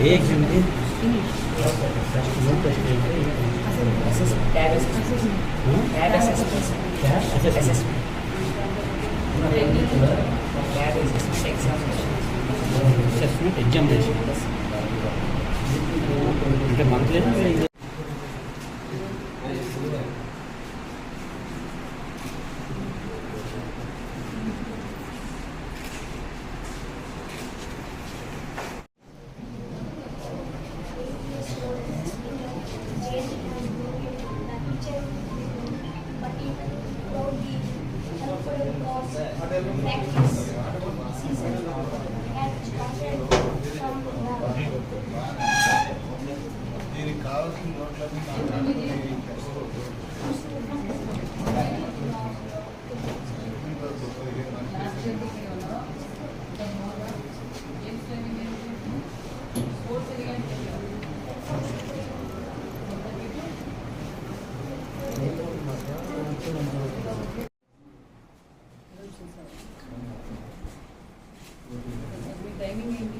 ఏ exam ఇది assessment examination అంటే monthly timing ఏంటి?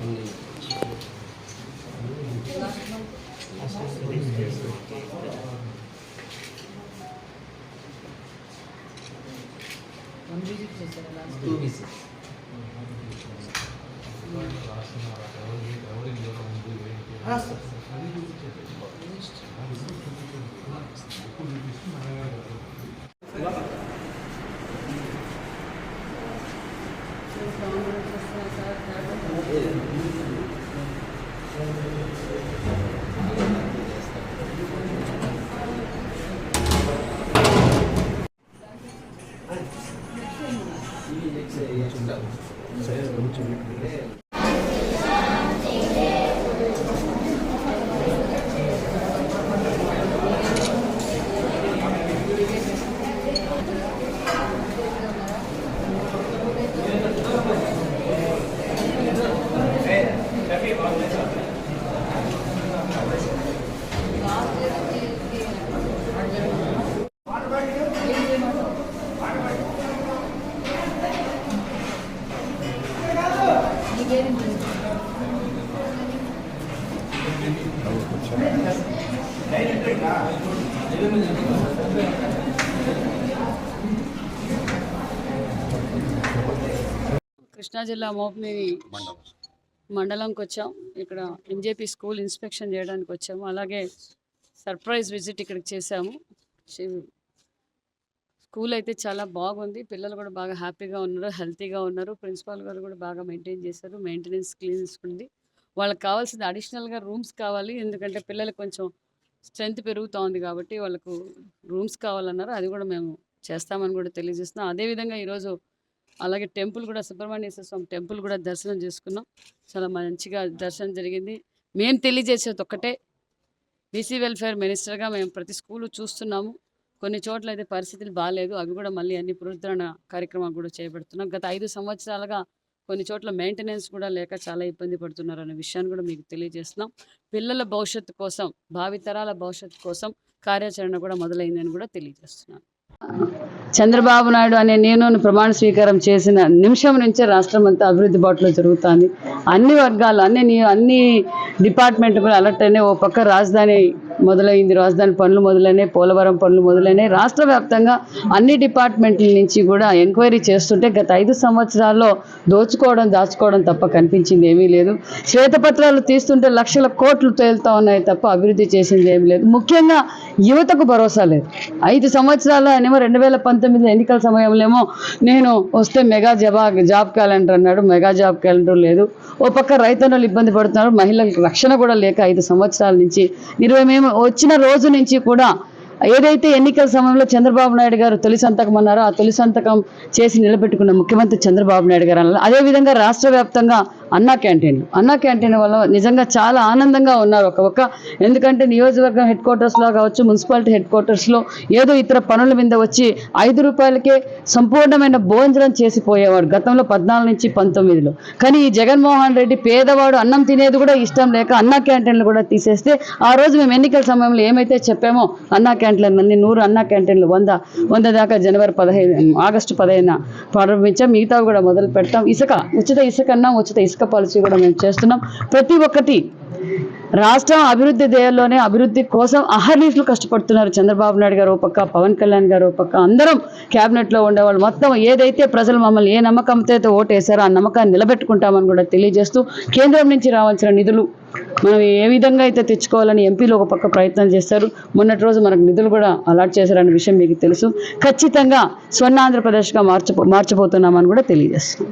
పైసా వచ్చారా వన్ విజిట్ చేశారా లాస్ట్ టూ విజిట్స్ కృష్ణా జిల్లా మోపినేని మండలంకి వచ్చాం. ఇక్కడ ఎంజేపీ స్కూల్ ఇన్స్పెక్షన్ చేయడానికి వచ్చాము. అలాగే సర్ప్రైజ్ విజిట్ ఇక్కడికి చేశాము. స్కూల్ అయితే చాలా బాగుంది. పిల్లలు కూడా బాగా హ్యాపీగా ఉన్నారు హెల్తీగా ఉన్నారు. ప్రిన్సిపాల్ గారు కూడా బాగా మెయింటైన్ చేశారు. మెయింటెనెన్స్ క్లీన్స్ ఉంది. వాళ్ళకి కావాల్సింది అడిషనల్గా రూమ్స్ కావాలి. ఎందుకంటే పిల్లలు కొంచెం స్ట్రెంత్ పెరుగుతూ ఉంది కాబట్టి వాళ్ళకు రూమ్స్ కావాలన్నారు. అది కూడా మేము చేస్తామని కూడా తెలియజేస్తున్నాం. అదేవిధంగా ఈరోజు అలాగే టెంపుల్ కూడా సుబ్రహ్మణ్యేశ్వర స్వామి టెంపుల్ కూడా దర్శనం చేసుకున్నాం. చాలా మంచిగా దర్శనం జరిగింది. మేము తెలియజేసేది ఒక్కటే. బీసీ వెల్ఫేర్ మినిస్టర్గా మేము ప్రతి స్కూలు చూస్తున్నాము. కొన్ని చోట్ల అయితే పరిస్థితులు బాగాలేదు అవి కూడా మళ్ళీ అన్ని పునరుద్ధరణ కార్యక్రమాలు కూడా చేపడుతున్నాం. గత ఐదు సంవత్సరాలుగా కొన్ని చోట్ల మెయింటెనెన్స్ కూడా లేక చాలా ఇబ్బంది పడుతున్నారు అనే విషయాన్ని కూడా మీకు తెలియజేస్తున్నాం. పిల్లల భవిష్యత్తు కోసం భావితరాల భవిష్యత్తు కోసం కార్యాచరణ కూడా మొదలైందని కూడా తెలియజేస్తున్నాను. చంద్రబాబు నాయుడు అనే నేను ప్రమాణ స్వీకారం చేసిన నిమిషం నుంచే రాష్ట్రం అంతా అభివృద్ధి బాటలో జరుగుతుంది అన్ని వర్గాలు అన్ని అన్ని డిపార్ట్మెంట్ కూడా అలర్ట్ అయినాయి. ఓ పక్క రాజధాని మొదలైంది. రాజధాని పనులు మొదలైనాయి పోలవరం పనులు మొదలైనాయి. రాష్ట్ర వ్యాప్తంగా అన్ని డిపార్ట్మెంట్ల నుంచి కూడా ఎంక్వైరీ చేస్తుంటే గత ఐదు సంవత్సరాల్లో దోచుకోవడం దాచుకోవడం తప్ప కనిపించింది ఏమీ లేదు. శ్వేతపత్రాలు తీస్తుంటే లక్షల కోట్లు తేలుతా ఉన్నాయి తప్ప అభివృద్ధి చేసింది ఏమీ లేదు. ముఖ్యంగా యువతకు భరోసా లేదు. ఐదు సంవత్సరాల ఏమో రెండు వేల పంతొమ్మిది ఎన్నికల సమయంలో ఏమో నేను వస్తే మెగా జబా జాబ్ క్యాలెండర్ అన్నాడు. మెగా జాబ్ క్యాలెండర్ లేదు. ఓ పక్క రైతన్నలు ఇబ్బంది పడుతున్నారు. మహిళలకు రక్షణ కూడా లేక ఐదు సంవత్సరాల నుంచి ఇరవై మేము వచ్చిన రోజు నుంచి కూడా ఏదైతే ఎన్నికల సమయంలో చంద్రబాబు నాయుడు గారు తొలి సంతకం అన్నారో ఆ తొలి సంతకం చేసి నిలబెట్టుకున్న ముఖ్యమంత్రి చంద్రబాబు నాయుడు గారు అన్నారు అదేవిధంగా రాష్ట్ర వ్యాప్తంగా అన్నా క్యాంటీన్లు అన్నా క్యాంటీన్ వల్ల నిజంగా చాలా ఆనందంగా ఉన్నారు ఒక ఒక్క. ఎందుకంటే నియోజకవర్గం హెడ్ క్వార్టర్స్లో కావచ్చు మున్సిపాలిటీ హెడ్ క్వార్టర్స్లో ఏదో ఇతర పనుల మీద వచ్చి ఐదు రూపాయలకే సంపూర్ణమైన భోజనం చేసిపోయేవాడు గతంలో పద్నాలుగు నుంచి పంతొమ్మిదిలో. కానీ ఈ జగన్మోహన్ రెడ్డి పేదవాడు అన్నం తినేది కూడా ఇష్టం లేక అన్నా క్యాంటీన్లు కూడా తీసేస్తే ఆ రోజు మేము ఎన్నికల సమయంలో ఏమైతే చెప్పామో అన్నా క్యాంటీన్లు అన్ని నూరు అన్నా క్యాంటీన్లు వంద వంద దాకా జనవరి పదహైదు ఆగస్టు పదహైదున ప్రారంభించాం మిగతావి కూడా మొదలు పెడతాం. ఇసుక ఉచిత ఇసుక అన్నా ఉచిత ఇసుక పాలసీ కూడా మేము చేస్తున్నాం. ప్రతి ఒక్కటి రాష్ట్రం అభివృద్ధి ధ్యేయంలోనే అభివృద్ధి కోసం అహర్నిశలు కష్టపడుతున్నారు చంద్రబాబు నాయుడు గారు పక్క పవన్ కళ్యాణ్ గారు పక్క అందరం క్యాబినెట్లో ఉండేవాళ్ళు. మొత్తం ఏదైతే ప్రజలు మమ్మల్ని ఏ నమ్మకంతో అయితే ఓటేశారో ఆ నమ్మకాన్ని నిలబెట్టుకుంటామని కూడా తెలియజేస్తూ కేంద్రం నుంచి రావాల్సిన నిధులు మనం ఏ విధంగా అయితే తెచ్చుకోవాలని ఎంపీలు ఒక పక్క ప్రయత్నం చేస్తారు మొన్నటి రోజు మనకు నిధులు కూడా అలాట్ చేశారనే విషయం మీకు తెలుసు. ఖచ్చితంగా స్వర్ణ ఆంధ్రప్రదేశ్గా మార్చబో మార్చబోతున్నామని కూడా తెలియజేస్తుంది